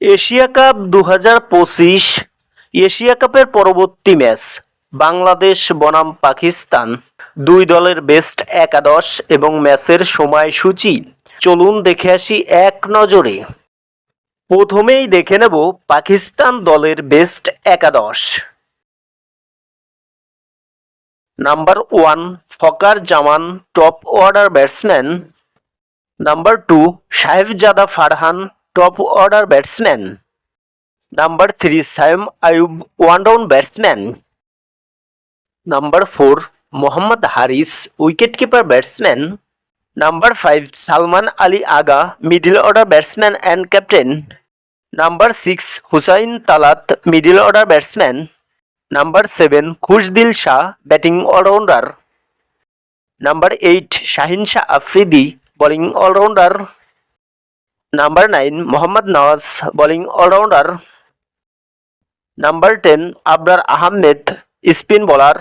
Asia cup দু পঁচিশ, Asia কাপের পরবর্তী ম্যাচ বাংলাদেশ, বনাম, পাকিস্তান। দুই দলের বেস্ট একাদশ এবং ম্যাচের সময়সূচি। চলুন দেখে আসি এক নজরে। প্রথমেই দেখে নেব পাকিস্তান দলের বেস্ট একাদশ। Number one, Fakhar Zaman top order batsman number two, Sahibzada Farhan top order batsman number three Saim Ayub one down batsman number four Mohammad Haris wicket keeper batsman number five Salman Ali Agha middle order batsman and captain number six Hussain Talat middle order batsman number seven Khushdil Shah batting allrounder number eight Shaheen Shah Afridi bowling allrounder number nine Mohammad Nawaz bowling allrounder number ten Abrar Ahmed spin bowler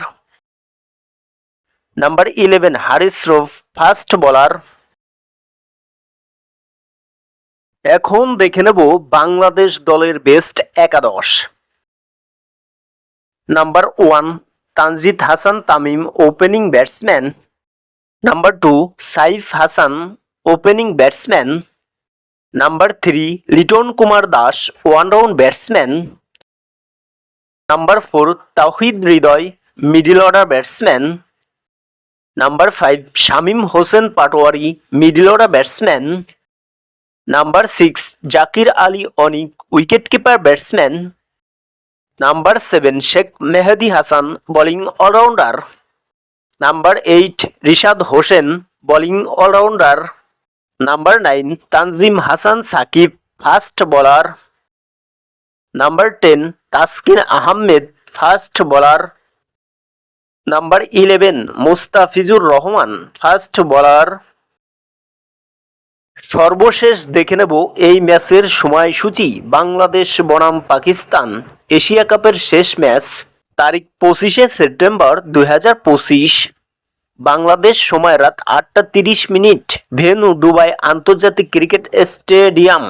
number eleven Haris Rauf fast bowler এখন দেখে নেব বাংলাদেশ দলের best একাদশ। Number one Tanzid Hasan Tamim opening batsman number two Saif Hasan opening batsman number three Liton Kumar Das one round batsman number four Towhid Hridoy middle order batsman number five Shamim Hossain Patwari middle order batsman number six Jaker Ali Anik wicket keeper batsman number seven Sheikh Mehedi Hasan bowling allrounder number eight Rishad Hossain bowling allrounder number nine Tanzim Hasan Sakib fast bowler number ten Taskin Ahmed fast bowler number eleven Mustafizur Rahman fast bowler সর্বশেষ দেখে নেব এই ম্যাচের সময়সূচি, বাংলাদেশ বনাম Pakistan, Asia কাপের শেষ match, তারিখ পঁচিশে সেপ্টেম্বর দুই হাজার পঁচিশ। বাংলাদেশ সময় রাত আটটা তিরিশ মিনিট। ভেনু দুবাই আন্তর্জাতিক ক্রিকেট স্টেডিয়াম।